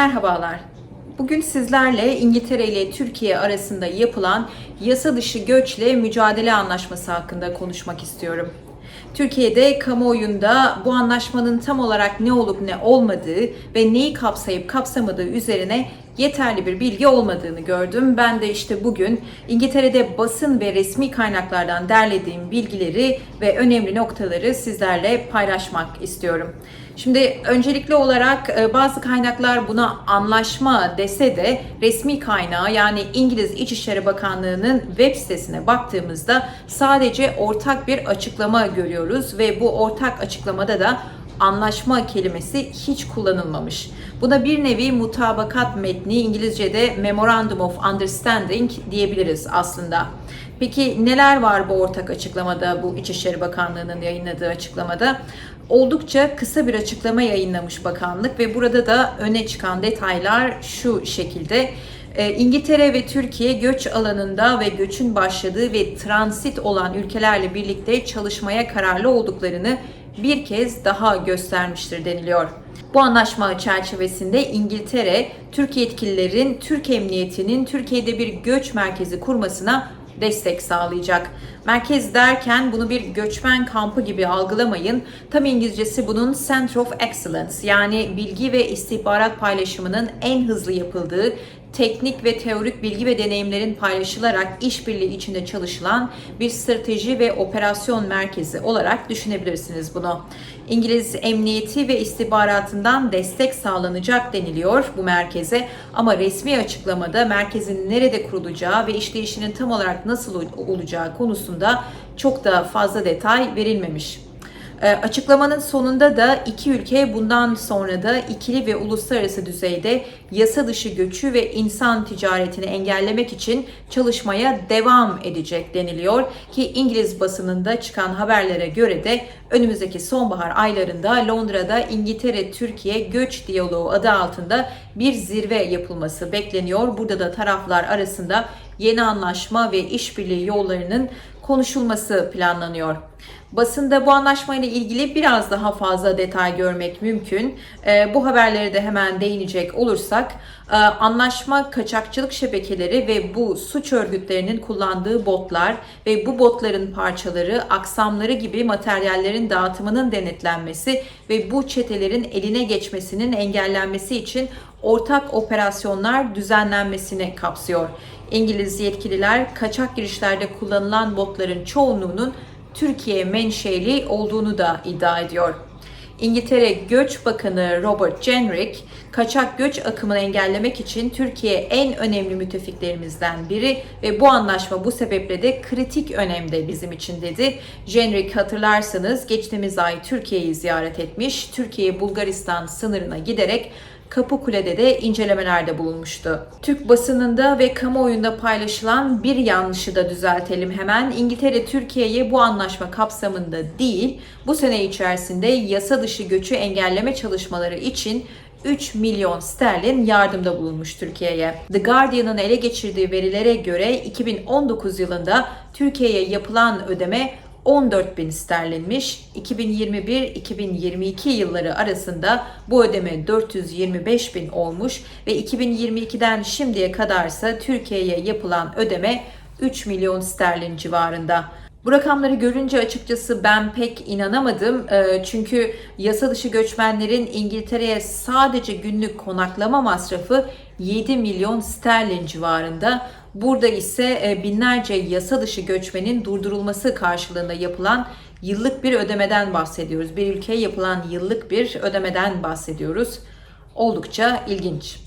Merhabalar. Bugün sizlerle İngiltere ile Türkiye arasında yapılan yasa dışı göçle mücadele anlaşması hakkında konuşmak istiyorum. Türkiye'de kamuoyunda bu anlaşmanın tam olarak ne olup ne olmadığı ve neyi kapsayıp kapsamadığı üzerine yeterli bir bilgi olmadığını gördüm. Ben de işte bugün İngiltere'de basın ve resmi kaynaklardan derlediğim bilgileri ve önemli noktaları sizlerle paylaşmak istiyorum. Şimdi öncelikli olarak e, bazı kaynaklar buna anlaşma dese de resmi kaynağı yani İngiliz İçişleri Bakanlığı'nın web sitesine baktığımızda sadece ortak bir açıklama görüyoruz ve bu ortak açıklamada da anlaşma kelimesi hiç kullanılmamış. Buna bir nevi mutabakat metni İngilizce'de Memorandum of Understanding diyebiliriz aslında. Peki neler var bu ortak açıklamada, bu İçişleri Bakanlığı'nın yayınladığı açıklamada? Oldukça kısa bir açıklama yayınlamış bakanlık ve burada da öne çıkan detaylar şu şekilde. Ee, İngiltere ve Türkiye göç alanında ve göçün başladığı ve transit olan ülkelerle birlikte çalışmaya kararlı olduklarını bir kez daha göstermiştir deniliyor. Bu anlaşma çerçevesinde İngiltere, Türk yetkililerin Türk Emniyeti'nin Türkiye'de bir göç merkezi kurmasına destek sağlayacak. Merkez derken bunu bir göçmen kampı gibi algılamayın. Tam İngilizcesi bunun Center of Excellence yani bilgi ve istihbarat paylaşımının en hızlı yapıldığı teknik ve teorik bilgi ve deneyimlerin paylaşılarak işbirliği içinde çalışılan bir strateji ve operasyon merkezi olarak düşünebilirsiniz bunu. İngiliz emniyeti ve istihbaratından destek sağlanacak deniliyor bu merkeze ama resmi açıklamada merkezin nerede kurulacağı ve işleyişinin tam olarak nasıl olacağı konusunda çok da fazla detay verilmemiş. E, açıklamanın sonunda da iki ülke bundan sonra da ikili ve uluslararası düzeyde yasa dışı göçü ve insan ticaretini engellemek için çalışmaya devam edecek deniliyor ki İngiliz basınında çıkan haberlere göre de önümüzdeki sonbahar aylarında Londra'da İngiltere-Türkiye Göç Diyaloğu adı altında bir zirve yapılması bekleniyor. Burada da taraflar arasında yeni anlaşma ve işbirliği yollarının konuşulması planlanıyor. Basında bu anlaşmayla ilgili biraz daha fazla detay görmek mümkün. E, bu haberlere de hemen değinecek olursak, e, anlaşma kaçakçılık şebekeleri ve bu suç örgütlerinin kullandığı botlar ve bu botların parçaları, aksamları gibi materyallerin dağıtımının denetlenmesi ve bu çetelerin eline geçmesinin engellenmesi için ortak operasyonlar düzenlenmesini kapsıyor. İngiliz yetkililer kaçak girişlerde kullanılan botların çoğunluğunun Türkiye menşeli olduğunu da iddia ediyor. İngiltere Göç Bakanı Robert Jenrick, kaçak göç akımını engellemek için Türkiye en önemli müttefiklerimizden biri ve bu anlaşma bu sebeple de kritik önemde bizim için dedi. Jenrick hatırlarsanız geçtiğimiz ay Türkiye'yi ziyaret etmiş, Türkiye-Bulgaristan sınırına giderek Kapıkule'de de incelemelerde bulunmuştu. Türk basınında ve kamuoyunda paylaşılan bir yanlışı da düzeltelim hemen. İngiltere Türkiye'ye bu anlaşma kapsamında değil, bu sene içerisinde yasa dışı göçü engelleme çalışmaları için 3 milyon sterlin yardımda bulunmuş Türkiye'ye. The Guardian'ın ele geçirdiği verilere göre 2019 yılında Türkiye'ye yapılan ödeme 14 bin sterlinmiş. 2021-2022 yılları arasında bu ödeme 425 bin olmuş ve 2022'den şimdiye kadarsa Türkiye'ye yapılan ödeme 3 milyon sterlin civarında. Bu rakamları görünce açıkçası ben pek inanamadım. Çünkü yasa dışı göçmenlerin İngiltere'ye sadece günlük konaklama masrafı 7 milyon sterlin civarında. Burada ise e, binlerce yasa dışı göçmenin durdurulması karşılığında yapılan yıllık bir ödemeden bahsediyoruz. Bir ülkeye yapılan yıllık bir ödemeden bahsediyoruz. Oldukça ilginç.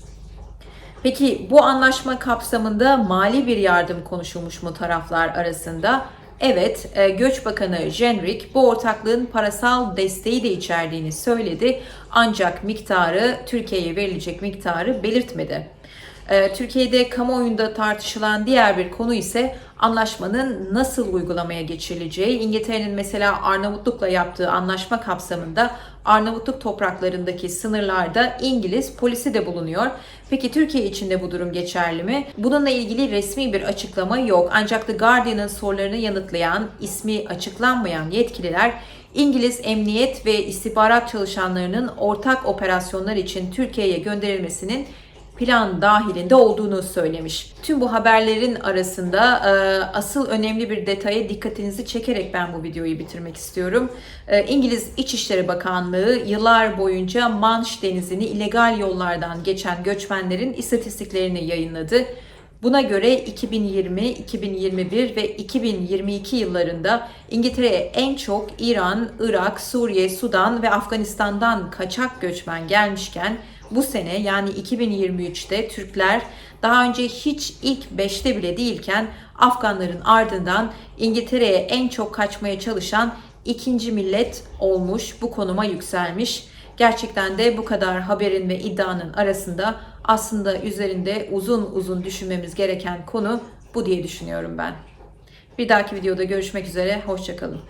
Peki bu anlaşma kapsamında mali bir yardım konuşulmuş mu taraflar arasında? Evet, e, Göç Bakanı Jenrick bu ortaklığın parasal desteği de içerdiğini söyledi. Ancak miktarı, Türkiye'ye verilecek miktarı belirtmedi. E, Türkiye'de kamuoyunda tartışılan diğer bir konu ise anlaşmanın nasıl uygulamaya geçirileceği. İngiltere'nin mesela Arnavutluk'la yaptığı anlaşma kapsamında Arnavutluk topraklarındaki sınırlarda İngiliz polisi de bulunuyor. Peki Türkiye için de bu durum geçerli mi? Bununla ilgili resmi bir açıklama yok. Ancak The Guardian'ın sorularını yanıtlayan, ismi açıklanmayan yetkililer İngiliz emniyet ve istihbarat çalışanlarının ortak operasyonlar için Türkiye'ye gönderilmesinin plan dahilinde olduğunu söylemiş. Tüm bu haberlerin arasında e, asıl önemli bir detaya dikkatinizi çekerek ben bu videoyu bitirmek istiyorum. E, İngiliz İçişleri Bakanlığı yıllar boyunca Manş Denizi'ni illegal yollardan geçen göçmenlerin istatistiklerini yayınladı. Buna göre 2020, 2021 ve 2022 yıllarında İngiltere'ye en çok İran, Irak, Suriye, Sudan ve Afganistan'dan kaçak göçmen gelmişken bu sene yani 2023'te Türkler daha önce hiç ilk 5'te bile değilken Afganların ardından İngiltere'ye en çok kaçmaya çalışan ikinci millet olmuş, bu konuma yükselmiş. Gerçekten de bu kadar haberin ve iddianın arasında aslında üzerinde uzun uzun düşünmemiz gereken konu bu diye düşünüyorum ben. Bir dahaki videoda görüşmek üzere, hoşçakalın.